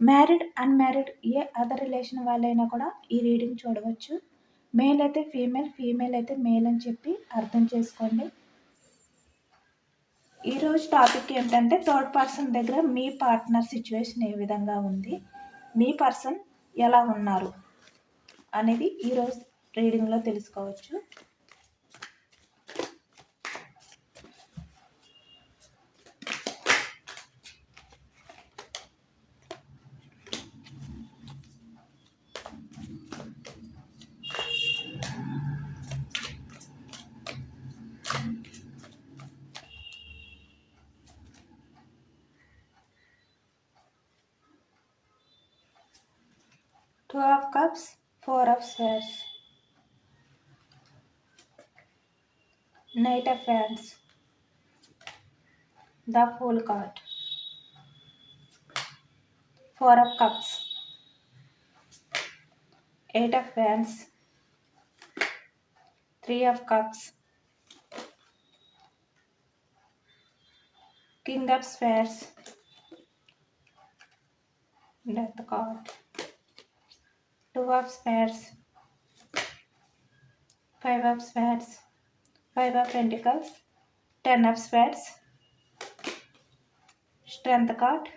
Married unmarried ఏ other relation వాళ్ళైనా కూడా ఈ రీడింగ్ చూడవచ్చు. మేల్ అయితే ఫీమేల్ ఫీమేల్ అయితే మేల్ అని చెప్పి అర్థం చేసుకోండి. ఈరోజు టాపిక్ ఏంటంటే థర్డ్ పర్సన్ దగ్గర మీ పార్ట్నర్ సిచ్యువేషన్ ఏ విధంగా ఉంది? మీ పర్సన్ ఎలా ఉన్నారు? అనేది ఈరోజు రీడింగ్లో తెలుసుకోవచ్చు. Two of Cups, Four of Swords, Knight of Wands, the Fool card, Four of Cups, Eight of Wands, Three of Cups, King of Swords, Death card. Two of spades five of spades five of pentacles ten of spades strength card.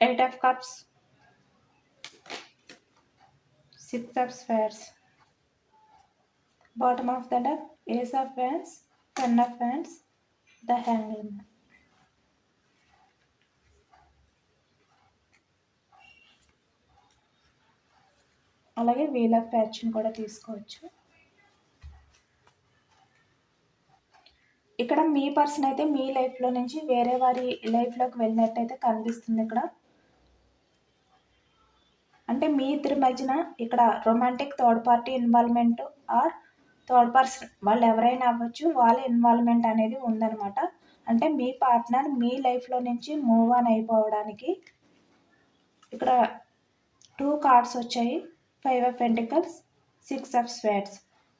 Eight of cups. Six of spades bottom of the deck ace of wands ten of wands the hangman అలాగే wheel of ప్యాచ్ని కూడా తీసుకోవచ్చు. ఇక్కడ మీ person అయితే మీ లైఫ్లో నుంచి వేరే వారి లైఫ్లోకి వెళ్ళినట్టయితే కనిపిస్తుంది ఇక్కడ. అంటే మీ ఇద్దరి మధ్యన ఇక్కడ romantic third party involvement or third person వాళ్ళు ఎవరైనా అవ్వచ్చు వాళ్ళ ఇన్వాల్వ్మెంట్ అనేది ఉందన్నమాట. అంటే మీ పార్ట్నర్ మీ లైఫ్లో నుంచి మూవ్ ఆన్ అయిపోవడానికి ఇక్కడ టూ కార్డ్స్ వచ్చాయి. Five of pentacles six of swords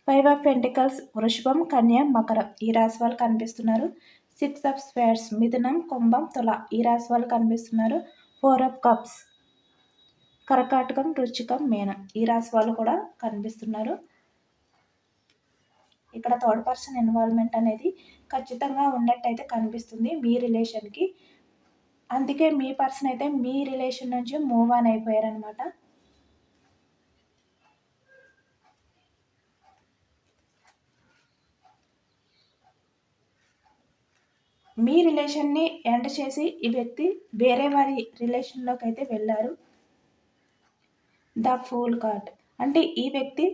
five of pentacles వృషభం కన్య మకరం. ఈ రాశి వాళ్ళు కనిపిస్తున్నారు. సిక్స్ ఆఫ్ స్వేట్స్ మిథునం కుంభం తుల. ఈ రాశి వాళ్ళు కనిపిస్తున్నారు. ఫోర్ ఆఫ్ కప్స్ కరకాటకం రుచికం మేనం. ఈ రాశి వాళ్ళు కూడా కనిపిస్తున్నారు. ఇక్కడ థర్డ్ పర్సన్ ఇన్వాల్వ్మెంట్ అనేది ఖచ్చితంగా ఉన్నట్టయితే కనిపిస్తుంది మీ రిలేషన్కి అందుకే మీ పర్సన్ అయితే మీ రిలేషన్ నుంచి మూవ్ ఆన్ అయిపోయారనమాట మీ రిలేషన్ని ఎండ్ చేసి ఈ వ్యక్తి వేరే వారి రిలేషన్లోకి అయితే వెళ్ళారు. ద ఫూల్ కార్డ్ అంటే ఈ వ్యక్తి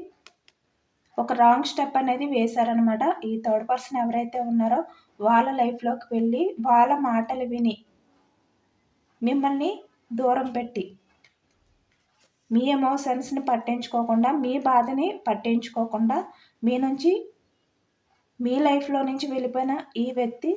ఒక రాంగ్ స్టెప్ అనేది వేశారనమాట ఈ థర్డ్ పర్సన్ ఎవరైతే ఉన్నారో వాళ్ళ లైఫ్లోకి వెళ్ళి వాళ్ళ మాటలు విని మిమ్మల్ని దూరం పెట్టి మీ ఎమోషన్స్ని పట్టించుకోకుండా మీ బాధని పట్టించుకోకుండా మీ నుంచి మీ లైఫ్లో నుంచి వెళ్ళిపోయిన ఈ వ్యక్తి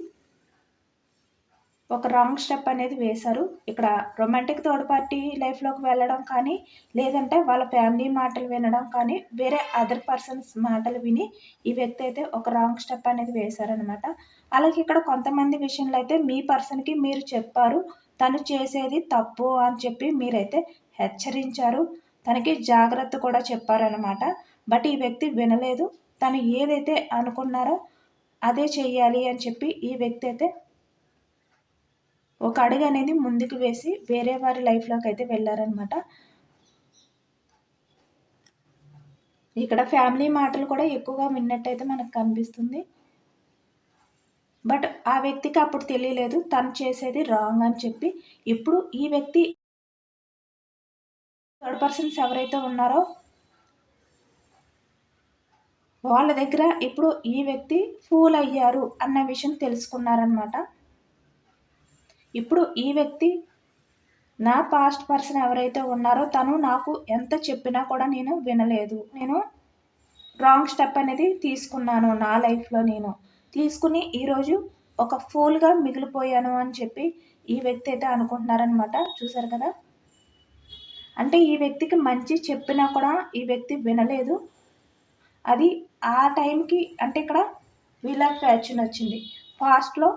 ఒక రాంగ్ స్టెప్ అనేది వేశారు. ఇక్కడ రొమాంటిక్ థర్డ్ పార్టీ లైఫ్లోకి వెళ్ళడం కానీ లేదంటే వాళ్ళ ఫ్యామిలీ మాటలు వినడం కానీ వేరే అదర్ పర్సన్స్ మాటలు విని ఈ వ్యక్తి అయితే ఒక రాంగ్ స్టెప్ అనేది వేశారనమాట అలాగే ఇక్కడ కొంతమంది విషయంలో అయితే మీ పర్సన్కి మీరు చెప్పారు తను చేసేది తప్పు అని చెప్పి మీరైతే హెచ్చరించారు. తనకి జాగ్రత్త కూడా చెప్పారనమాట బట్ ఈ వ్యక్తి వినలేదు. తను ఏదైతే అనుకున్నారో అదే చెయ్యాలి అని చెప్పి ఈ వ్యక్తి అయితే ఒక అడుగు అనేది ముందుకు వేసి వేరే వారి లైఫ్లోకి అయితే వెళ్ళారనమాట ఇక్కడ ఫ్యామిలీ మాటలు కూడా ఎక్కువగా విన్నట్టయితే మనకు కనిపిస్తుంది. బట్ ఆ వ్యక్తికి అప్పుడు తెలియలేదు తను చేసేది రాంగ్ అని చెప్పి. ఇప్పుడు ఈ వ్యక్తి థర్డ్ పర్సన్స్ ఎవరైతే ఉన్నారో వాళ్ళ దగ్గర ఇప్పుడు ఈ వ్యక్తి ఫూల్ అయ్యారు అన్న విషయం తెలుసుకున్నారనమాట ఇప్పుడు ఈ వ్యక్తి నా పాస్ట్ పర్సన్ ఎవరైతే ఉన్నారో తను నాకు ఎంత చెప్పినా కూడా నేను వినలేదు. నేను రాంగ్ స్టెప్ అనేది తీసుకున్నాను నా లైఫ్లో నేను. తీసుకుని ఈరోజు ఒక ఫూల్గా మిగిలిపోయాను అని చెప్పి ఈ వ్యక్తి అయితే అనుకుంటున్నారనమాట చూసారు కదా? అంటే ఈ వ్యక్తికి మంచి చెప్పినా కూడా ఈ వ్యక్తి వినలేదు. అది ఆ టైంకి అంటే ఇక్కడ విలఫ్ ఫ్యాక్షన్ వచ్చింది. ఫాస్ట్లో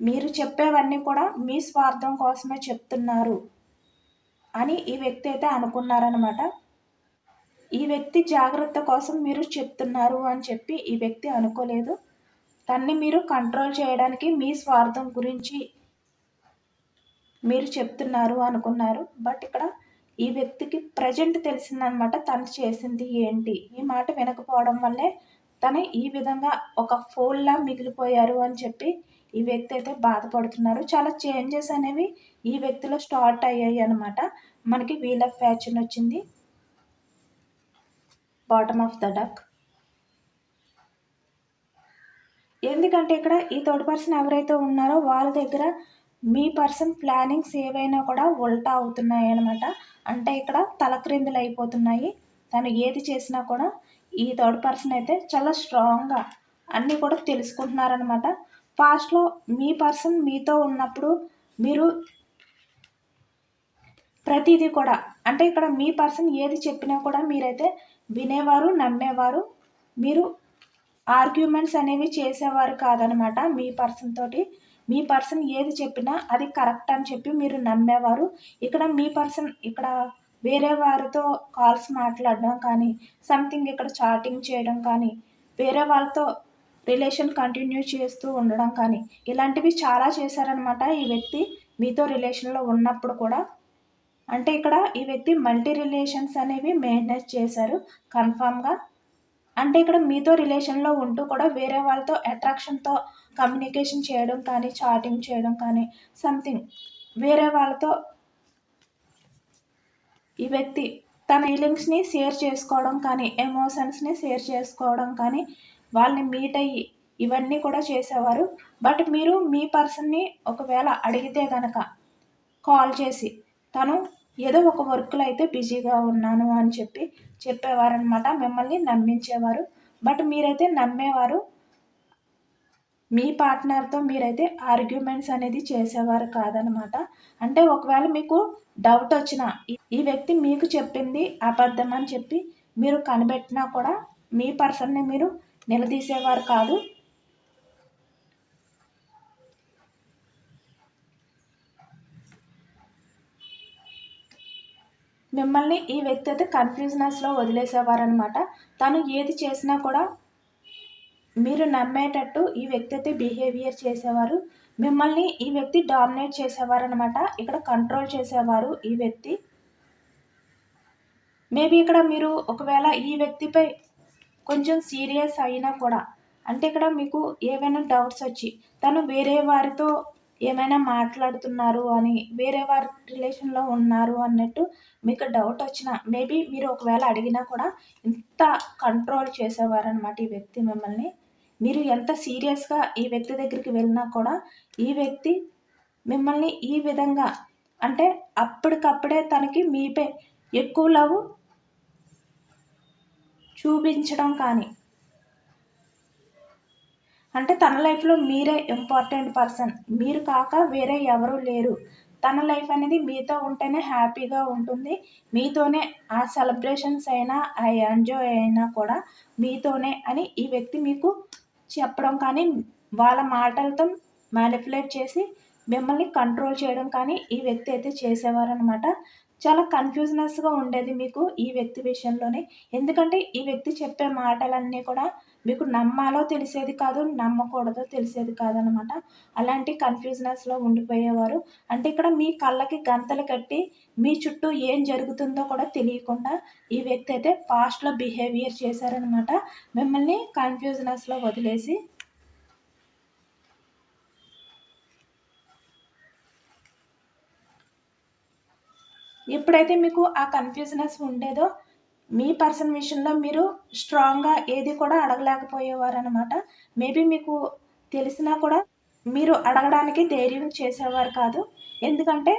మీరు చెప్పేవన్నీ కూడా మీ స్వార్థం కోసమే చెప్తున్నారు అని ఈ వ్యక్తి అయితే అనుకున్నారనమాట ఈ వ్యక్తి జాగ్రత్త కోసం మీరు చెప్తున్నారు అని చెప్పి ఈ వ్యక్తి అనుకోలేదు. తన్ని మీరు కంట్రోల్ చేయడానికి మీ స్వార్థం గురించి మీరు చెప్తున్నారు అనుకున్నారు. బట్ ఇక్కడ ఈ వ్యక్తికి ప్రజెంట్ తెలిసిందనమాట తను చేసింది ఏంటి? ఈ మాట వినకపోవడం వల్లే తను ఈ విధంగా ఒక ఫోల్లా మిగిలిపోయారు అని చెప్పి ఈ వ్యక్తి అయితే బాధపడుతున్నారు. చాలా చేంజెస్ అనేవి ఈ వ్యక్తిలో స్టార్ట్ అయ్యాయి అనమాట మనకి వీల్ ఆఫ్ ఫ్యాషన్ వచ్చింది. Bottom of the deck. ఎందుకంటే ఇక్కడ ఈ థర్డ్ పర్సన్ ఎవరైతే ఉన్నారో వాళ్ళ దగ్గర మీ పర్సన్ ప్లానింగ్స్ ఏవైనా కూడా ఉల్టా అవుతున్నాయి అనమాట అంటే ఇక్కడ తలక్రిందులు అయిపోతున్నాయి. తను ఏది చేసినా కూడా ఈ థర్డ్ పర్సన్ అయితే చాలా స్ట్రాంగ్గా అన్నీ కూడా తెలుసుకుంటున్నారనమాట పాస్ట్లో మీ పర్సన్ మీతో ఉన్నప్పుడు మీరు ప్రతిదీ కూడా అంటే ఇక్కడ మీ పర్సన్ ఏది చెప్పినా కూడా మీరైతే వినేవారు నమ్మేవారు. మీరు ఆర్గ్యుమెంట్స్ అనేవి చేసేవారు కాదనమాట మీ పర్సన్ తోటి. మీ పర్సన్ ఏది చెప్పినా అది కరెక్ట్ అని చెప్పి మీరు నమ్మేవారు. ఇక్కడ మీ పర్సన్ ఇక్కడ వేరే వారితో కాల్స్ మాట్లాడడం కానీ సంథింగ్ ఇక్కడ చాటింగ్ చేయడం కానీ వేరే వాళ్ళతో రిలేషన్ కంటిన్యూ చేస్తూ ఉండడం కానీ ఇలాంటివి చాలా చేశారనమాట ఈ వ్యక్తి మీతో రిలేషన్లో ఉన్నప్పుడు కూడా. అంటే ఇక్కడ ఈ వ్యక్తి మల్టీ రిలేషన్స్ అనేవి మెయింటైన్ చేశారు కన్ఫామ్గా. అంటే ఇక్కడ మీతో రిలేషన్లో ఉంటూ కూడా వేరే వాళ్ళతో అట్రాక్షన్తో కమ్యూనికేషన్ చేయడం కానీ చాటింగ్ చేయడం కానీ సంథింగ్ వేరే వాళ్ళతో ఈ వ్యక్తి తన ఫీలింగ్స్ని షేర్ చేసుకోవడం కానీ ఎమోషన్స్ని షేర్ చేసుకోవడం కానీ వాళ్ళని మీట్ అయ్యి ఇవన్నీ కూడా చేసేవారు. బట్ మీరు మీ పర్సన్ని ఒకవేళ అడిగితే కనుక కాల్ చేసి తను ఏదో ఒక వర్క్లో అయితే బిజీగా ఉన్నాను అని చెప్పి చెప్పేవారనమాట మిమ్మల్ని నమ్మించేవారు. బట్ మీరైతే నమ్మేవారు మీ పార్ట్నర్తో మీరైతే ఆర్గ్యుమెంట్స్ అనేది చేసేవారు కాదనమాట అంటే ఒకవేళ మీకు డౌట్ వచ్చినా ఈ వ్యక్తి మీకు చెప్పింది అబద్ధం అని చెప్పి మీరు కనిపెట్టినా కూడా మీ పర్సన్ని మీరు నిలదీసేవారు కాదు. మిమ్మల్ని ఈ వ్యక్తి అయితే కన్ఫ్యూజనెస్లో వదిలేసేవారనమాట తను ఏది చేసినా కూడా మీరు నమ్మేటట్టు ఈ వ్యక్తి అయితే బిహేవియర్ చేసేవారు. మిమ్మల్ని ఈ వ్యక్తి డామినేట్ చేసేవారనమాట ఇక్కడ కంట్రోల్ చేసేవారు ఈ వ్యక్తి. మేబీ ఇక్కడ మీరు ఒకవేళ ఈ వ్యక్తిపై కొంచెం సీరియస్ అయినా కూడా. అంటే ఇక్కడ మీకు ఏవైనా డౌట్స్ వచ్చి తను వేరే వారితో ఏమైనా మాట్లాడుతున్నారు అని వేరే వారి రిలేషన్లో ఉన్నారు అన్నట్టు మీకు డౌట్ వచ్చినా మేబీ మీరు ఒకవేళ అడిగినా కూడా ఇంత కంట్రోల్ చేసేవారనమాట ఈ వ్యక్తి మిమ్మల్ని. మీరు ఎంత సీరియస్గా ఈ వ్యక్తి దగ్గరికి వెళ్ళినా కూడా ఈ వ్యక్తి మిమ్మల్ని ఈ విధంగా అంటే అప్పటికప్పుడే తనకి మీపై ఎక్కువ లవ్ చూపించడం కానీ. అంటే తన లైఫ్లో మీరే ఇంపార్టెంట్ పర్సన్ మీరు కాక వేరే ఎవరూ లేరు. తన లైఫ్ అనేది మీతో ఉంటేనే హ్యాపీగా ఉంటుంది. మీతోనే ఆ సెలబ్రేషన్స్ అయినా ఆ ఎంజాయ్ అయినా కూడా మీతోనే అని ఈ వ్యక్తి మీకు చెప్పడం కానీ వాళ్ళ మాటలతో మ్యానిపులేట్ చేసి మిమ్మల్ని కంట్రోల్ చేయడం కానీ ఈ వ్యక్తి అయితే చేసేవారనమాట చాలా కన్ఫ్యూజ్నెస్గా ఉండేది మీకు ఈ వ్యక్తి విషయంలోనే. ఎందుకంటే ఈ వ్యక్తి చెప్పే మాటలన్నీ కూడా మీకు నమ్మాలో తెలిసేది కాదు నమ్మకూడదో తెలిసేది కాదనమాట అలాంటి కన్ఫ్యూజ్నెస్లో ఉండిపోయేవారు. అంటే ఇక్కడ మీ కళ్ళకి గంతలు కట్టి మీ చుట్టూ ఏం జరుగుతుందో కూడా తెలియకుండా ఈ వ్యక్తి అయితే పాస్ట్లో బిహేవియర్ చేశారనమాట మిమ్మల్ని కన్ఫ్యూజ్నెస్లో వదిలేసి ఎప్పుడైతే మీకు ఆ కన్ఫ్యూజనెస్ ఉండేదో మీ పర్సన్ విషయంలో మీరు స్ట్రాంగ్గా ఏది కూడా అడగలేకపోయేవారు అనమాట మేబీ మీకు తెలిసినా కూడా మీరు అడగడానికి ధైర్యం చేసేవారు కాదు. ఎందుకంటే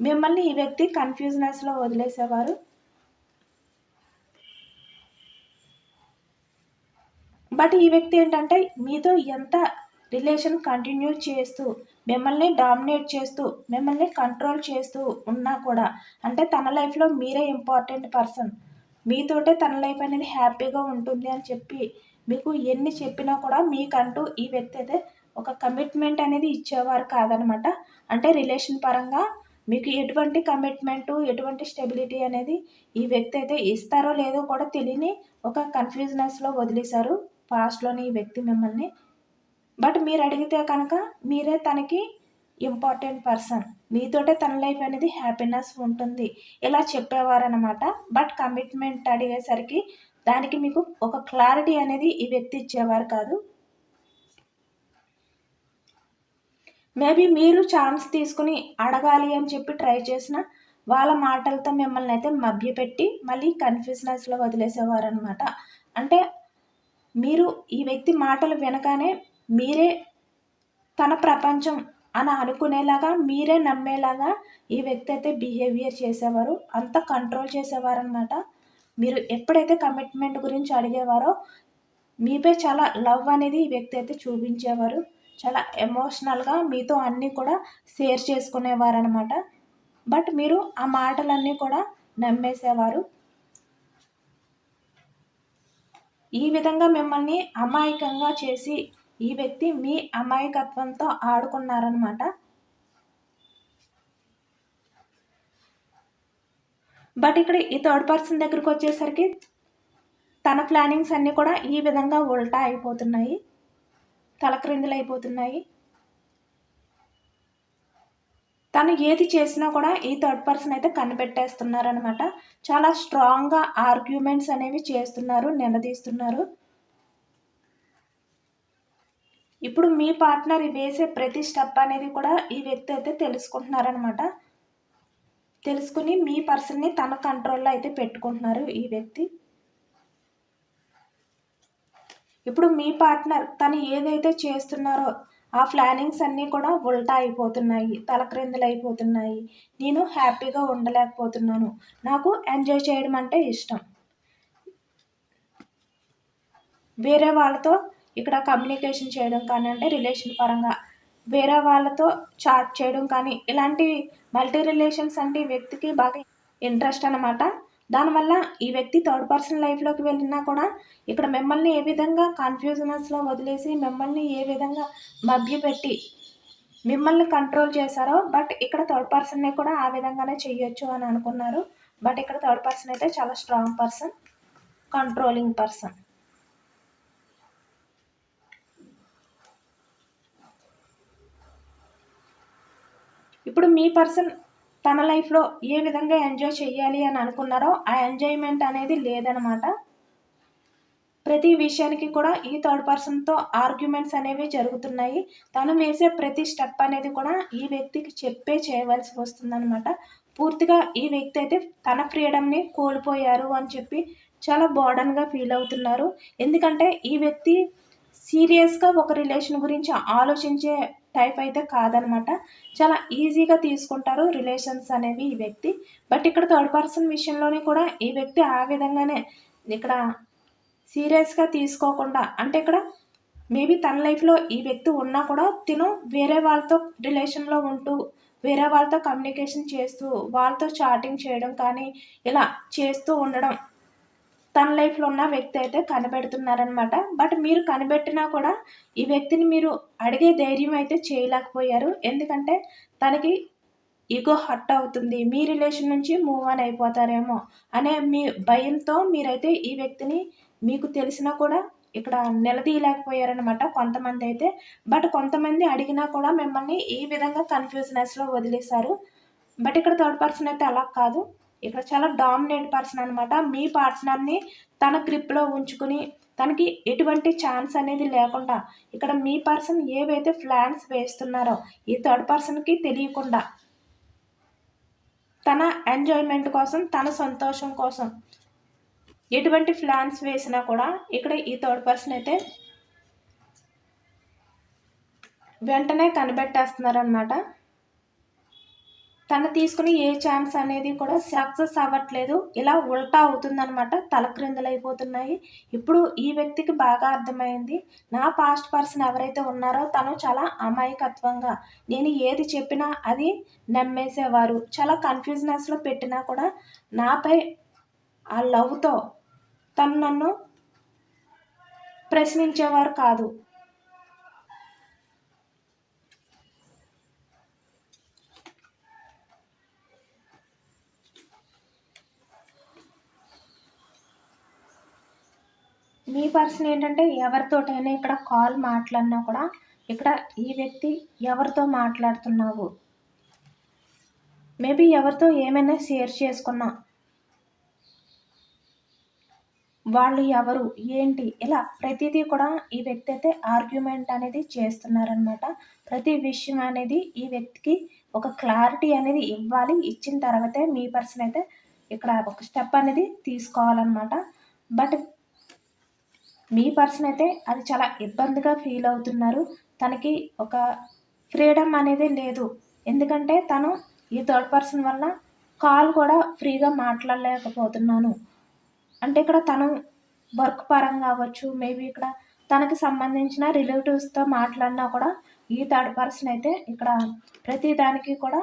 మిమ్మల్ని ఈ వ్యక్తి కన్ఫ్యూజనెస్లో వదిలేసేవారు. బట్ ఈ వ్యక్తి ఏంటంటే మీతో ఎంత రిలేషన్ కంటిన్యూ చేస్తూ మిమ్మల్ని డామినేట్ చేస్తూ మిమ్మల్ని కంట్రోల్ చేస్తూ ఉన్నా కూడా అంటే తన లైఫ్లో మీరే ఇంపార్టెంట్ పర్సన్. మీతోటే తన లైఫ్ అనేది హ్యాపీగా ఉంటుంది అని చెప్పి మీకు ఎన్ని చెప్పినా కూడా మీకంటూ ఈ వ్యక్తి అయితే ఒక కమిట్మెంట్ అనేది ఇచ్చేవారు కాదనమాట. అంటే రిలేషన్ పరంగా మీకు ఎటువంటి కమిట్మెంటు ఎటువంటి స్టెబిలిటీ అనేది ఈ వ్యక్తి అయితే ఇస్తారో లేదో కూడా తెలియని ఒక కన్ఫ్యూజనెస్లో వదిలేశారు. పాస్ట్లోని ఈ వ్యక్తి మిమ్మల్ని బట్ మీరు అడిగితే కనుక మీరే తనకి ఇంపార్టెంట్ పర్సన్ మీతోటే తన లైఫ్ అనేది హ్యాపీనెస్ ఉంటుంది. ఇలా చెప్పేవారనమాట బట్ కమిట్మెంట్ అడిగేసరికి దానికి మీకు ఒక క్లారిటీ అనేది ఈ వ్యక్తి ఇచ్చేవారు కాదు. మేబీ మీరు ఛాన్స్ తీసుకుని అడగాలి అని చెప్పి ట్రై చేసిన వాళ్ళ మాటలతో మిమ్మల్ని అయితే మభ్యపెట్టి మళ్ళీ కన్ఫ్యూజనెస్లో వదిలేసేవారు అనమాట అంటే మీరు ఈ వ్యక్తి మాటలు వినగానే మీరే తన ప్రపంచం అని అనుకునేలాగా మీరే నమ్మేలాగా ఈ వ్యక్తి అయితే బిహేవియర్ చేసేవారు అంత కంట్రోల్ చేసేవారు అనమాట మీరు ఎప్పుడైతే కమిట్మెంట్ గురించి అడిగేవారో మీపై చాలా లవ్ అనేది ఈ వ్యక్తి అయితే చూపించేవారు. చాలా ఎమోషనల్గా మీతో అన్నీ కూడా షేర్ చేసుకునేవారు అనమాట బట్ మీరు ఆ మాటలన్నీ కూడా నమ్మేసేవారు. ఈ విధంగా మిమ్మల్ని అమాయకంగా చేసి ఈ వ్యక్తి మీ అమాయకత్వంతో ఆడుకున్నారనమాట బట్ ఇక్కడ ఈ థర్డ్ పర్సన్ దగ్గరికి వచ్చేసరికి తన ప్లానింగ్స్ అన్నీ కూడా ఈ విధంగా ఉల్టా అయిపోతున్నాయి. తలక్రిందులు అయిపోతున్నాయి తను ఏది చేసినా కూడా ఈ థర్డ్ పర్సన్ అయితే కనిపెట్టేస్తున్నారనమాట చాలా స్ట్రాంగ్గా ఆర్గ్యుమెంట్స్ అనేవి చేస్తున్నారు నిలదీస్తున్నారు. ఇప్పుడు మీ పార్ట్నర్ వేసే ప్రతి స్టెప్ అనేది కూడా ఈ వ్యక్తి అయితే తెలుసుకుంటున్నారనమాట తెలుసుకుని మీ పర్సన్ని తన కంట్రోల్లో అయితే పెట్టుకుంటున్నారు ఈ వ్యక్తి. ఇప్పుడు మీ పార్ట్నర్ తను ఏదైతే చేస్తున్నారో ఆ ప్లానింగ్స్ అన్నీ కూడా ఉల్టా అయిపోతున్నాయి తలక్రిందులు అయిపోతున్నాయి నేను హ్యాపీగా ఉండలేకపోతున్నాను. నాకు ఎంజాయ్ చేయడం అంటే ఇష్టం. వేరే వాళ్ళతో ఇక్కడ కమ్యూనికేషన్ చేయడం కానీ అంటే రిలేషన్ పరంగా వేరే వాళ్ళతో చాట్ చేయడం కానీ ఇలాంటి మల్టీ రిలేషన్స్ అంటే ఈ వ్యక్తికి బాగా ఇంట్రెస్ట్ అనమాట దానివల్ల ఈ వ్యక్తి థర్డ్ పర్సన్ లైఫ్లోకి వెళ్ళినా కూడా ఇక్కడ మిమ్మల్ని ఏ విధంగా కన్ఫ్యూజనెస్లో వదిలేసి మిమ్మల్ని ఏ విధంగా మభ్యపెట్టి మిమ్మల్ని కంట్రోల్ చేశారో బట్ ఇక్కడ థర్డ్ పర్సన్ని కూడా ఆ విధంగానే చేయొచ్చు అని అనుకున్నారు. బట్ ఇక్కడ థర్డ్ పర్సన్ అయితే చాలా స్ట్రాంగ్ పర్సన్ కంట్రోలింగ్ పర్సన్ ఇప్పుడు మీ పర్సన్ తన లైఫ్లో ఏ విధంగా ఎంజాయ్ చేయాలి అని అనుకున్నారో ఆ ఎంజాయ్మెంట్ అనేది లేదనమాట. ప్రతి విషయానికి కూడా ఈ థర్డ్ పర్సన్తో ఆర్గ్యుమెంట్స్ అనేవి జరుగుతున్నాయి. తను వేసే ప్రతి స్టెప్ అనేది కూడా ఈ వ్యక్తికి చెప్పే చేయవలసి వస్తుందన్నమాట పూర్తిగా ఈ వ్యక్తి అయితే తన ఫ్రీడమ్ని కోల్పోయారు అని చెప్పి చాలా బోర్డన్గా ఫీల్ అవుతున్నారు. ఎందుకంటే ఈ వ్యక్తి సీరియస్గా ఒక రిలేషన్ గురించి ఆలోచించే టైప్ అయితే కాదనమాట. చాలా ఈజీగా తీసుకుంటారు రిలేషన్స్ అనేవి ఈ వ్యక్తి. బట్ ఇక్కడ థర్డ్ పర్సన్ విషయంలోనే కూడా ఈ వ్యక్తి ఆ విధంగానే ఇక్కడ సీరియస్గా తీసుకోకుండా అంటే ఇక్కడ మేబీ తన లైఫ్లో ఈ వ్యక్తి ఉన్నా కూడా తిను వేరే వాళ్ళతో రిలేషన్లో ఉంటూ వేరే వాళ్ళతో కమ్యూనికేషన్ చేస్తూ వాళ్ళతో చాటింగ్ చేయడం కానీ ఇలా చేస్తూ ఉండడం తన లైఫ్లో ఉన్న వ్యక్తి అయితే కనిపెడుతున్నారనమాట బట్ మీరు కనిపెట్టినా కూడా ఈ వ్యక్తిని మీరు అడిగే ధైర్యం అయితే చేయలేకపోయారు. ఎందుకంటే తనకి ఈగో హట్ అవుతుంది. మీ రిలేషన్ నుంచి మూవ్ ఆన్ అయిపోతారేమో అనే మీ భయంతో మీరైతే ఈ వ్యక్తిని మీకు తెలిసినా కూడా ఇక్కడ నిలదీయలేకపోయారనమాట కొంతమంది అయితే. బట్ కొంతమంది అడిగినా కూడా మిమ్మల్ని ఈ విధంగా కన్ఫ్యూజనెస్లో వదిలేశారు. బట్ ఇక్కడ థర్డ్ పర్సన్ అయితే అలా కాదు. ఇక్కడ చాలా డామినేట్ పర్సన్ అనమాట మీ పార్ట్నర్ని తన గ్రిప్లో ఉంచుకుని తనకి ఎటువంటి ఛాన్స్ అనేది లేకుండా ఇక్కడ మీ పర్సన్ ఏవైతే ప్లాన్స్ వేస్తున్నారో ఈ థర్డ్ పర్సన్కి తెలియకుండా తన ఎంజాయ్మెంట్ కోసం తన సంతోషం కోసం ఎటువంటి ప్లాన్స్ వేసినా కూడా ఇక్కడ ఈ థర్డ్ పర్సన్ అయితే వెంటనే కనిపెట్టేస్తున్నారనమాట తను తీసుకుని ఏ ఛాన్స్ అనేది కూడా సక్సెస్ అవ్వట్లేదు. ఇలా ఉల్టా అవుతుందనమాట తలక్రిందులైపోతున్నాయి ఇప్పుడు ఈ వ్యక్తికి బాగా అర్థమైంది. నా పాస్ట్ పర్సన్ ఎవరైతే ఉన్నారో తను చాలా అమాయకత్వంగా నేను ఏది చెప్పినా అది నమ్మేసేవారు. చాలా కన్ఫ్యూజనెస్లో పెట్టినా కూడా నాపై ఆ లవ్తో తను నన్ను ప్రశ్నించేవారు కాదు. మీ పర్సన్ ఏంటంటే ఎవరితోటైనా ఇక్కడ కాల్ మాట్లాడినా కూడా ఇక్కడ ఈ వ్యక్తి ఎవరితో మాట్లాడుతున్నావు? మేబీ ఎవరితో ఏమైనా షేర్ చేసుకున్నా. వాళ్ళు ఎవరు? ఏంటి? ఇలా ప్రతిదీ కూడా ఈ వ్యక్తి అయితే ఆర్గ్యుమెంట్ అనేది చేస్తున్నారనమాట ప్రతి విషయం అనేది ఈ వ్యక్తికి ఒక క్లారిటీ అనేది ఇవ్వాలి. ఇచ్చిన తర్వాతే మీ పర్సన్ అయితే ఇక్కడ ఒక స్టెప్ అనేది తీసుకోవాలన్నమాట. బట్ మీ పర్సన్ అయితే అది చాలా ఇబ్బందిగా ఫీల్ అవుతున్నారు. తనకి ఒక ఫ్రీడమ్ అనేది లేదు. ఎందుకంటే తను ఈ థర్డ్ పర్సన్ వల్ల కాల్ కూడా ఫ్రీగా మాట్లాడలేకపోతున్నాను. అంటే ఇక్కడ తను వర్క్ పరంగా అవ్వచ్చు మేబీ ఇక్కడ తనకి సంబంధించిన రిలేటివ్స్తో మాట్లాడినా కూడా ఈ థర్డ్ పర్సన్ అయితే ఇక్కడ ప్రతి దానికి కూడా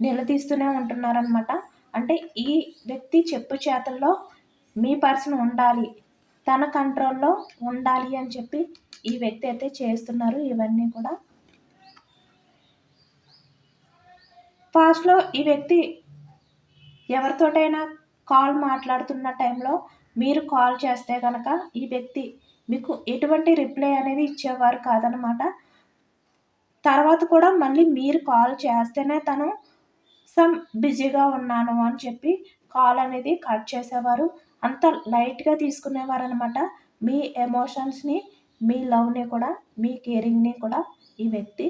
నిలదీస్తూనే ఉంటున్నారనమాట అంటే ఈ వ్యక్తి చెప్పు చేతల్లో మీ పర్సన్ ఉండాలి. తన కంట్రోల్లో ఉండాలి అని చెప్పి ఈ వ్యక్తి అయితే చేస్తున్నారు. ఇవన్నీ కూడా ఫాస్ట్లో ఈ వ్యక్తి ఎవరితోటైనా కాల్ మాట్లాడుతున్న టైంలో మీరు కాల్ చేస్తే కనుక ఈ వ్యక్తి మీకు ఎటువంటి రిప్లై అనేది ఇచ్చేవారు కాదనమాట తర్వాత కూడా మళ్ళీ మీరు కాల్ చేస్తేనే తను సమ్ బిజీగా ఉన్నాను అని చెప్పి కాల్ అనేది కట్ చేసేవారు. అంత లైట్గా తీసుకునేవారనమాట మీ ఎమోషన్స్ని మీ లవ్ని కూడా మీ కేరింగ్ని కూడా ఈ వ్యక్తి.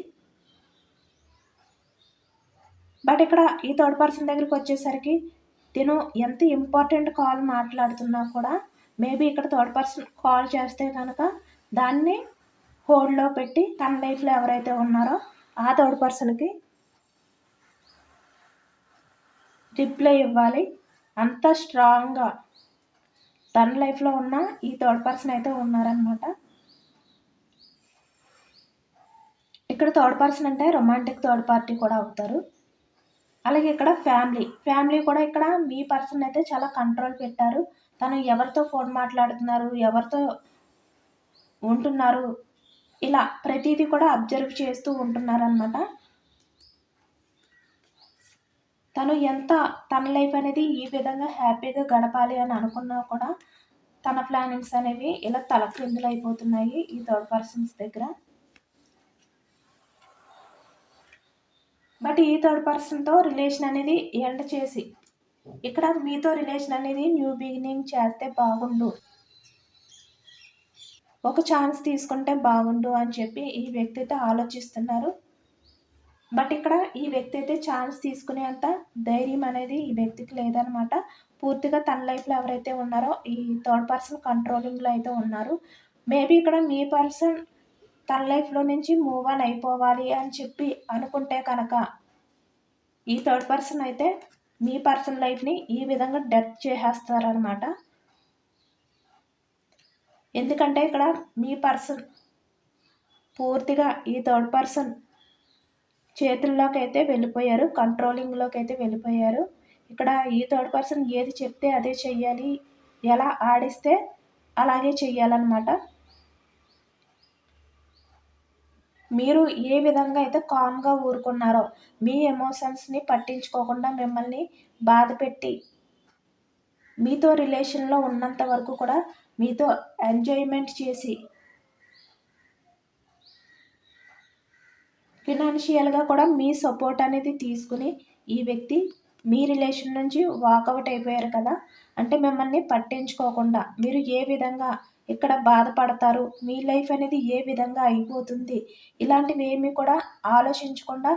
బట్ ఇక్కడ ఈ థర్డ్ పర్సన్ దగ్గరికి వచ్చేసరికి తిను ఎంత ఇంపార్టెంట్ కాల్ మాట్లాడుతున్నా కూడా మేబీ ఇక్కడ థర్డ్ పర్సన్ కాల్ చేస్తే కనుక దాన్ని హోల్డ్లో పెట్టి తన లైఫ్లో ఎవరైతే ఉన్నారో ఆ థర్డ్ పర్సన్కి రిప్లై ఇవ్వాలి. అంత స్ట్రాంగ్గా తన లైఫ్లో ఉన్న ఈ థర్డ్ పర్సన్ అయితే ఉన్నారనమాట ఇక్కడ థర్డ్ పర్సన్ అంటే రొమాంటిక్ థర్డ్ పార్టీ కూడా అవుతారు. అలాగే ఇక్కడ ఫ్యామిలీ ఫ్యామిలీ కూడా ఇక్కడ మీ పర్సన్ అయితే చాలా కంట్రోల్ పెట్టారు. తను ఎవరితో ఫోన్ మాట్లాడుతున్నారు ఎవరితో ఉంటున్నారు ఇలా ప్రతిదీ కూడా అబ్జర్వ్ చేస్తూ ఉంటున్నారనమాట తను ఎంత తన లైఫ్ అనేది ఈ విధంగా హ్యాపీగా గడపాలి అని అనుకున్నా కూడా తన ప్లానింగ్స్ అనేవి ఇలా తలక్రిందులు అయిపోతున్నాయి ఈ థర్డ్ పర్సన్స్ దగ్గర. బట్ ఈ థర్డ్ పర్సన్తో రిలేషన్ అనేది ఎండ్ చేసి ఇక్కడ మీతో రిలేషన్ అనేది న్యూ బిగినింగ్ చేస్తే బాగుండు. ఒక ఛాన్స్ తీసుకుంటే బాగుండు అని చెప్పి ఈ వ్యక్తి అయితే ఆలోచిస్తున్నారు. బట్ ఇక్కడ ఈ వ్యక్తి అయితే ఛాన్స్ తీసుకునేంత ధైర్యం అనేది ఈ వ్యక్తికి లేదనమాట. పూర్తిగా తన లైఫ్లో ఎవరైతే ఉన్నారో ఈ థర్డ్ పర్సన్ కంట్రోలింగ్లో అయితే ఉన్నారు. మేబీ ఇక్కడ మీ పర్సన్ తన లైఫ్లో నుంచి మూవ్ ఆన్ అయిపోవాలి అని చెప్పి అనుకుంటే కనుక ఈ థర్డ్ పర్సన్ అయితే మీ పర్సన్ లైఫ్ని ఈ విధంగా డెత్ చేసేస్తారనమాట. ఎందుకంటే ఇక్కడ మీ పర్సన్ పూర్తిగా ఈ థర్డ్ పర్సన్ చేతుల్లోకి అయితే వెళ్ళిపోయారు కంట్రోలింగ్లోకి అయితే వెళ్ళిపోయారు. ఇక్కడ ఈ థర్డ్ పర్సన్ ఏది చెప్తే అదే చెయ్యాలి ఎలా ఆడిస్తే అలాగే చెయ్యాలన్నమాట. మీరు ఏ విధంగా అయితే కామ్గా ఊరుకున్నారో మీ ఎమోషన్స్ని పట్టించుకోకుండా మిమ్మల్ని బాధ పెట్టి మీతో రిలేషన్లో ఉన్నంత వరకు కూడా మీతో ఎంజాయ్మెంట్ చేసి ఫినాన్షియల్గా కూడా మీ సపోర్ట్ అనేది తీసుకుని ఈ వ్యక్తి మీ రిలేషన్ నుంచి వాకౌట్ అయిపోయారు కదా. అంటే మిమ్మల్ని పట్టించుకోకుండా మీరు ఏ విధంగా ఇక్కడ బాధపడతారు మీ లైఫ్ అనేది ఏ విధంగా అయిపోతుంది ఇలాంటివి ఏమి కూడా ఆలోచించకుండా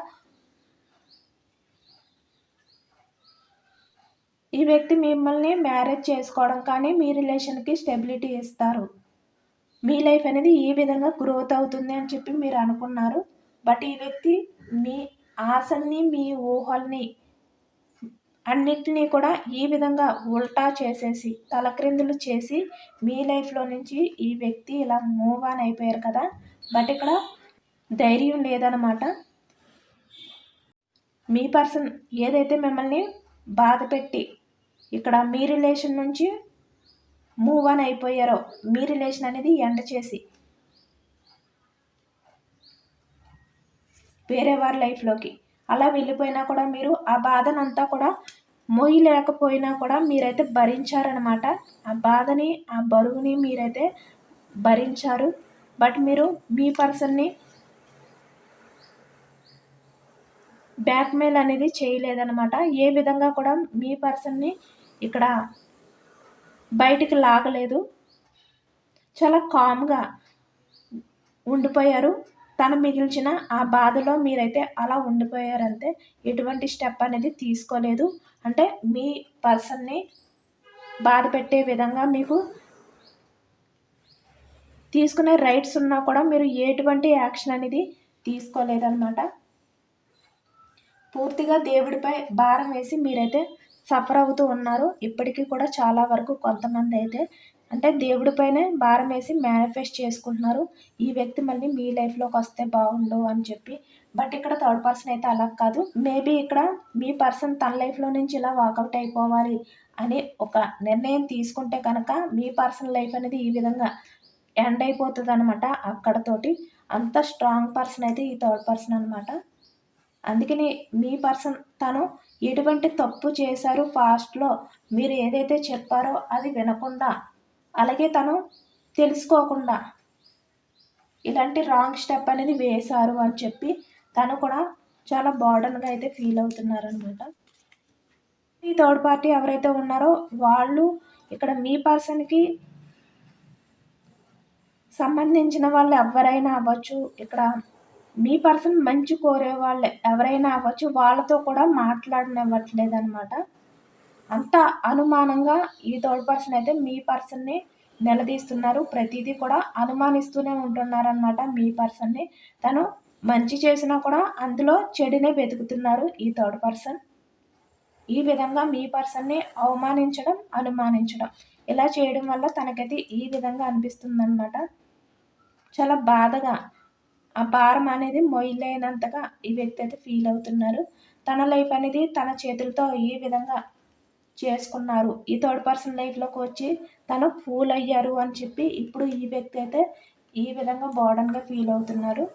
ఈ వ్యక్తి మిమ్మల్ని మ్యారేజ్ చేసుకోవడం కానీ మీ రిలేషన్కి స్టెబిలిటీ ఇస్తారు. మీ లైఫ్ అనేది ఈ విధంగా గ్రోత్ అవుతుంది అని చెప్పి మీరు అనుకున్నారు. బట్ ఈ వ్యక్తి మీ ఆశల్ని మీ ఊహల్ని అన్నిటినీ కూడా ఈ విధంగా ఉల్టా చేసేసి తలక్రిందులు చేసి మీ లైఫ్లో నుంచి ఈ వ్యక్తి ఇలా మూవ్ ఆన్ అయిపోయారు కదా. బట్ ఇక్కడ ధైర్యం లేదనమాట మీ పర్సన్ ఏదైతే మిమ్మల్ని బాధ పెట్టి ఇక్కడ మీ రిలేషన్ నుంచి మూవ్ ఆన్ అయిపోయారో మీ రిలేషన్ అనేది ఎండ చేసి వేరే వారి లైఫ్లోకి అలా వెళ్ళిపోయినా కూడా మీరు ఆ బాధనంతా కూడా మొయ్యలేకపోయినా కూడా మీరైతే భరించారనమాట ఆ బాధని ఆ బరువుని మీరైతే భరించారు. బట్ మీరు మీ పర్సన్ని బ్యాక్మెయిల్ అనేది చేయలేదనమాట ఏ విధంగా కూడా మీ పర్సన్ని ఇక్కడ బయటికి లాగలేదు. చాలా కామ్గా ఉండిపోయారు. తను మిగిల్చిన ఆ బాధలో మీరైతే అలా ఉండిపోయారంతే ఎటువంటి స్టెప్ అనేది తీసుకోలేదు. అంటే మీ పర్సన్ని బాధ పెట్టే విధంగా మీకు తీసుకునే రైట్స్ ఉన్నా కూడా మీరు ఎటువంటి యాక్షన్ అనేది తీసుకోలేదన్నమాట. పూర్తిగా దేవుడిపై భారం వేసి మీరైతే సఫర్ అవుతూ ఉన్నారు. ఇప్పటికీ కూడా చాలా వరకు కొంతమంది అయితే అంటే దేవుడిపైనే భారం వేసి మేనిఫెస్ట్ చేసుకుంటున్నారు. ఈ వ్యక్తి మళ్ళీ మీ లైఫ్లోకి వస్తే బాగుండు అని చెప్పి. బట్ ఇక్కడ థర్డ్ పర్సన్ అయితే అలా కాదు. మేబీ ఇక్కడ మీ పర్సన్ తన లైఫ్లో నుంచి ఇలా వాకౌట్ అయిపోవాలి అని ఒక నిర్ణయం తీసుకుంటే కనుక మీ పర్సన్ లైఫ్ అనేది ఈ విధంగా ఎండ్ అయిపోతుంది అనమాట అక్కడతోటి. అంత స్ట్రాంగ్ పర్సన్ అయితే ఈ థర్డ్ పర్సన్ అనమాట అందుకని మీ పర్సన్ తను ఎటువంటి తప్పు చేశారు ఫాస్ట్లో మీరు ఏదైతే చెప్పారో అది వినకుండా అలాగే తను తెలుసుకోకుండా ఇలాంటి రాంగ్ స్టెప్ అనేది వేశారు అని చెప్పి తను కూడా చాలా బార్డన్గా అయితే ఫీల్ అవుతున్నారనమాట. ఈ థర్డ్ పార్టీ ఎవరైతే ఉన్నారో వాళ్ళు ఇక్కడ మీ పర్సన్కి సంబంధించిన వాళ్ళు ఎవరైనా అవ్వచ్చు ఇక్కడ మీ పర్సన్ మంచి కోరే వాళ్ళు ఎవరైనా అవ్వచ్చు వాళ్ళతో కూడా మాట్లాడనివ్వట్లేదు అనమాట అంత అనుమానంగా ఈ థర్డ్ పర్సన్ అయితే మీ పర్సన్ని నిలదీస్తున్నారు. ప్రతిదీ కూడా అనుమానిస్తూనే ఉంటున్నారనమాట మీ పర్సన్ని. తను మంచి చేసినా కూడా అందులో చెడునే వెతుకుతున్నారు ఈ థర్డ్ పర్సన్. ఈ విధంగా మీ పర్సన్ని అవమానించడం అనుమానించడం ఇలా చేయడం వల్ల తనకైతే ఈ విధంగా అనిపిస్తుందన్నమాట. చాలా బాధగా ఆ భారం అనేది మొయ్యలేనంతగా ఈ వ్యక్తి అయితే ఫీల్ అవుతున్నారు. తన లైఫ్ అనేది తన చేతులతో ఈ విధంగా చేసుకున్నారు. ఈ థర్డ్ పర్సన్ లైఫ్లోకి వచ్చి తను ఫూల్ అయ్యారు అని చెప్పి ఇప్పుడు ఈ వ్యక్తి అయితే ఈ విధంగా బోర్డన్గా ఫీల్ అవుతున్నారు.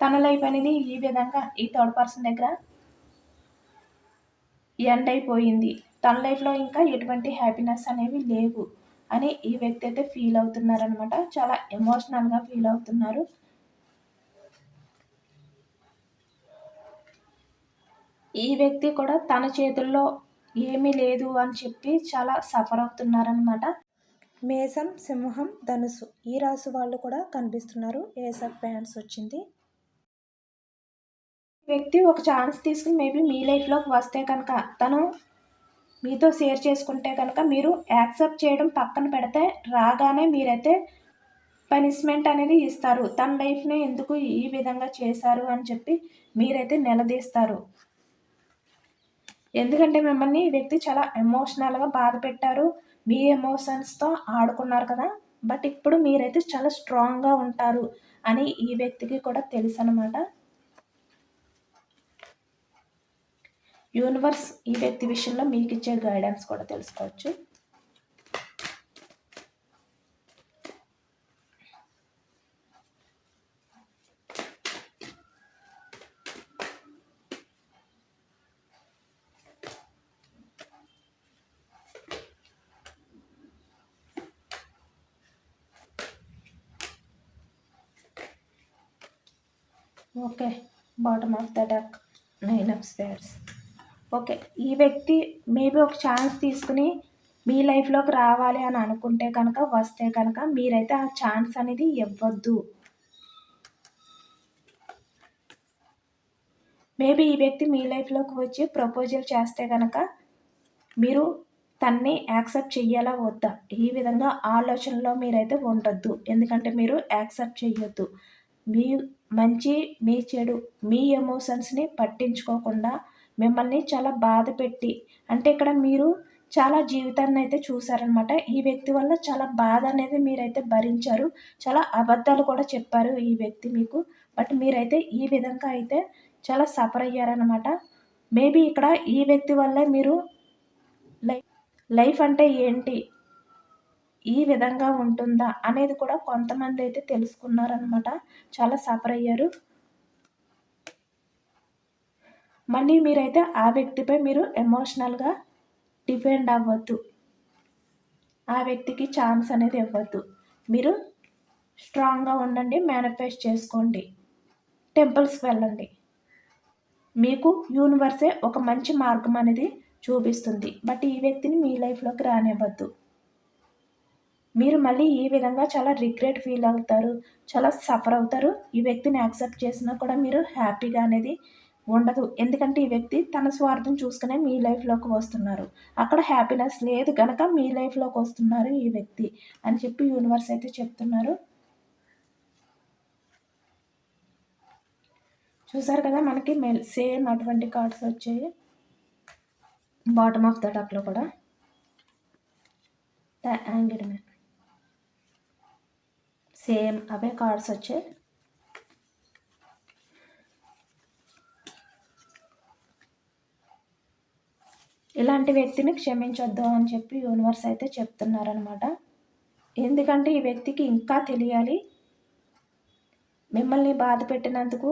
తన లైఫ్ అనేది ఈ విధంగా ఈ థర్డ్ పర్సన్ దగ్గర ఎండ్ అయిపోయింది. తన లైఫ్లో ఇంకా ఎటువంటి హ్యాపీనెస్ అనేవి లేవు అని ఈ వ్యక్తి అయితే ఫీల్ అవుతున్నారనమాట చాలా ఎమోషనల్గా ఫీల్ అవుతున్నారు. ఈ వ్యక్తి కూడా తన చేతుల్లో ఏమీ లేదు అని చెప్పి చాలా సఫర్ అవుతున్నారనమాట మేసం సింహం ధనుసు ఈ రాశి వాళ్ళు కూడా కనిపిస్తున్నారు. ఏసఫ్ ఫ్యాన్స్ వచ్చింది. వ్యక్తి ఒక ఛాన్స్ తీసుకుని మేబీ మీ లైఫ్లోకి వస్తే కనుక తను మీతో షేర్ చేసుకుంటే కనుక మీరు యాక్సెప్ట్ చేయడం పక్కన పెడితే రాగానే మీరైతే పనిష్మెంట్ అనేది ఇస్తారు. తన లైఫ్ని ఎందుకు ఈ విధంగా చేశారు అని చెప్పి మీరైతే నిలదీస్తారు. ఎందుకంటే మిమ్మల్ని ఈ వ్యక్తి చాలా ఎమోషనల్గా బాధ పెట్టారు. మీ ఎమోషన్స్తో ఆడుకున్నారు కదా. బట్ ఇప్పుడు మీరైతే చాలా స్ట్రాంగ్గా ఉంటారు అని ఈ వ్యక్తికి కూడా తెలుసు అనమాట యూనివర్స్ ఈ వ్యక్తి విషయంలో మీకు ఇచ్చే గైడెన్స్ కూడా తెలుసుకోవచ్చు. Okay. Bottom of the deck nine of spades okay. ఈ వ్యక్తి మేబీ ఒక ఛాన్స్ తీసుకుని మీ లైఫ్లోకి రావాలి అని అనుకుంటే కనుక వస్తే కనుక మీరైతే ఆ ఛాన్స్ అనేది ఇవ్వద్దు. మేబీ ఈ వ్యక్తి మీ లైఫ్లోకి వచ్చి ప్రపోజల్ చేస్తే కనుక మీరు తన్ని యాక్సెప్ట్ చెయ్యాలా వద్దా? ఈ విధంగా ఆలోచనలో మీరైతే ఉండొద్దు. ఎందుకంటే మీరు యాక్సెప్ట్ చెయ్యొద్దు. మీ మంచి మీ చెడు మీ ఎమోషన్స్ని పట్టించుకోకుండా మిమ్మల్ని చాలా బాధ పెట్టి అంటే ఇక్కడ మీరు చాలా జీవితాన్ని అయితే చూసారనమాట ఈ వ్యక్తి వల్ల చాలా బాధ అనేది మీరైతే భరించారు. చాలా అబద్ధాలు కూడా చెప్పారు ఈ వ్యక్తి మీకు. బట్ మీరైతే ఈ విధంగా అయితే చాలా సఫర్ అయ్యారనమాట. మేబీ ఇక్కడ ఈ వ్యక్తి వల్లే మీరు లైఫ్ లైఫ్ అంటే ఏంటి? ఈ విధంగా ఉంటుందా అనేది కూడా కొంతమంది అయితే తెలుసుకున్నారనమాట చాలా సఫర్ అయ్యారు. మళ్ళీ మీరైతే ఆ వ్యక్తిపై మీరు ఎమోషనల్గా డిపెండ్ అవ్వద్దు. ఆ వ్యక్తికి ఛాన్స్ అనేది ఇవ్వద్దు. మీరు స్ట్రాంగ్గా ఉండండి మేనిఫెస్ట్ చేసుకోండి. టెంపుల్స్కి వెళ్ళండి. మీకు యూనివర్సే ఒక మంచి మార్గం అనేది చూపిస్తుంది. బట్ ఈ వ్యక్తిని మీ లైఫ్లోకి రానివ్వద్దు. మీరు మళ్ళీ ఈ విధంగా చాలా రిగ్రెట్ ఫీల్ అవుతారు చాలా సఫర్ అవుతారు. ఈ వ్యక్తిని యాక్సెప్ట్ చేసినా కూడా మీరు హ్యాపీగా అనేది ఉండదు. ఎందుకంటే ఈ వ్యక్తి తన స్వార్థం చూసుకునే మీ లైఫ్లోకి వస్తున్నారు. అక్కడ హ్యాపీనెస్ లేదు కనుక మీ లైఫ్లోకి వస్తున్నారు ఈ వ్యక్తి అని చెప్పి యూనివర్స్ అయితే చెప్తున్నారు. చూసారు కదా మనకి మెల్ సేమ్ అటువంటి కార్డ్స్ వచ్చాయి. బాటమ్ ఆఫ్ ద టప్లో కూడా. ద యాంగిడ్ మ్యాన్ సేమ్ అవే కార్డ్స్ వచ్చాయి. ఇలాంటి వ్యక్తిని క్షమించొద్దు అని చెప్పి యూనివర్స్ అయితే చెప్తున్నారనమాట ఎందుకంటే ఈ వ్యక్తికి ఇంకా తెలియాలి. మిమ్మల్ని బాధ పెట్టినందుకు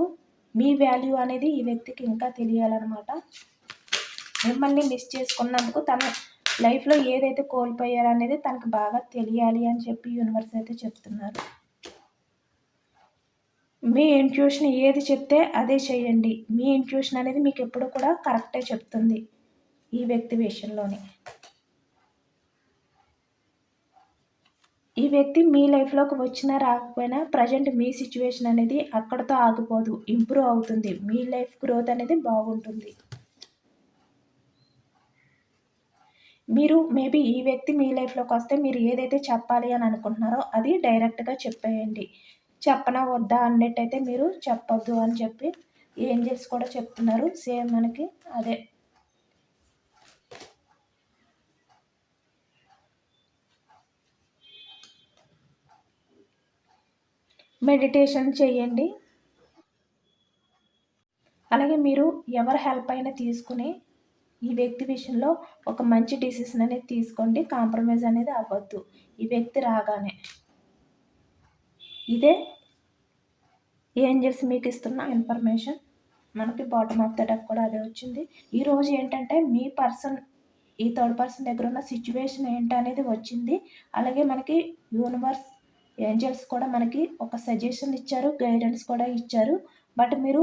మీ వాల్యూ అనేది ఈ వ్యక్తికి ఇంకా తెలియాలన్నమాట. మిమ్మల్ని మిస్ చేసుకున్నందుకు తన లైఫ్లో ఏదైతే కోల్పోయారనేది తనకు బాగా తెలియాలి అని చెప్పి యూనివర్స్ అయితే చెప్తున్నారు. మీ ఇంట్యూషన్ ఏది చెప్తే అదే చేయండి. మీ ఇంట్యూషన్ అనేది మీకు ఎప్పుడు కూడా కరెక్టే చెప్తుంది. ఈ వ్యక్తి విషయంలోనే. ఈ వ్యక్తి మీ లైఫ్లోకి వచ్చినా రాకపోయినా ప్రజెంట్ మీ సిచ్యువేషన్ అనేది అక్కడతో ఆగిపోదు. ఇంప్రూవ్ అవుతుంది. మీ లైఫ్ గ్రోత్ అనేది బాగుంటుంది. మీరు మేబీ ఈ వ్యక్తి మీ లైఫ్లోకి వస్తే మీరు ఏదైతే చెప్పాలి అని అనుకుంటున్నారో అది డైరెక్ట్గా చెప్పేయండి. చెప్పనా వద్దా అన్నట్టయితే మీరు చెప్పొద్దు అని చెప్పి ఏంజల్స్ కూడా చెప్తున్నారు. సేమ్ మనకి అదే. మెడిటేషన్ చేయండి. అలాగే మీరు ఎవరి హెల్ప్ అయినా తీసుకుని ఈ వ్యక్తి విషయంలో ఒక మంచి డిసిషన్ అనేది తీసుకోండి. కాంప్రమైజ్ అనేది అవ్వద్దు. ఈ వ్యక్తి రాగానే. ఇదే ఏంజల్స్ మీకు ఇస్తున్న ఇన్ఫర్మేషన్. మనకి బాటమ్ ఆఫ్ ద డెక్ కూడా అదే వచ్చింది. ఈరోజు ఏంటంటే మీ పర్సన్ ఈ థర్డ్ పర్సన్ దగ్గర ఉన్న సిచ్యువేషన్ ఏంటనేది వచ్చింది. అలాగే మనకి యూనివర్స్ ఏంజల్స్ కూడా మనకి ఒక సజెషన్ ఇచ్చారు గైడెన్స్ కూడా ఇచ్చారు. బట్ మీరు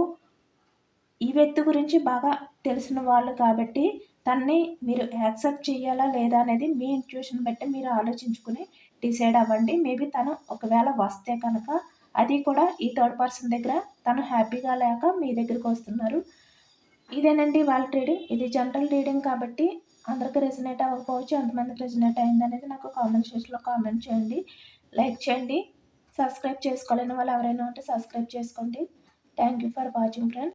ఈ వ్యక్తి గురించి బాగా తెలిసిన వాళ్ళు కాబట్టి తన్ని మీరు యాక్సెప్ట్ చేయాలా లేదా అనేది మీ ఇంట్యూషన్ బట్టి మీరు ఆలోచించుకుని డిసైడ్ అవ్వండి. మేబీ తను ఒకవేళ వస్తే కనుక అది కూడా ఈ థర్డ్ పర్సన్ దగ్గర తను హ్యాపీగా లేక మీ దగ్గరికి వస్తున్నారు. ఇదేనండి వాళ్ళ రీడింగ్. ఇది జనరల్ రీడింగ్ కాబట్టి అందరికి రెజినేట్ అవ్వకపోవచ్చు. ఎంతమందికి రెజినేట్ అయింది అనేది నాకు కామెంట్ సెక్షన్లో కామెంట్ చేయండి. లైక్ చేయండి. సబ్స్క్రైబ్ చేసుకోలేని వాళ్ళు ఎవరైనా ఉంటే సబ్స్క్రైబ్ చేసుకోండి. Thank you for watching friends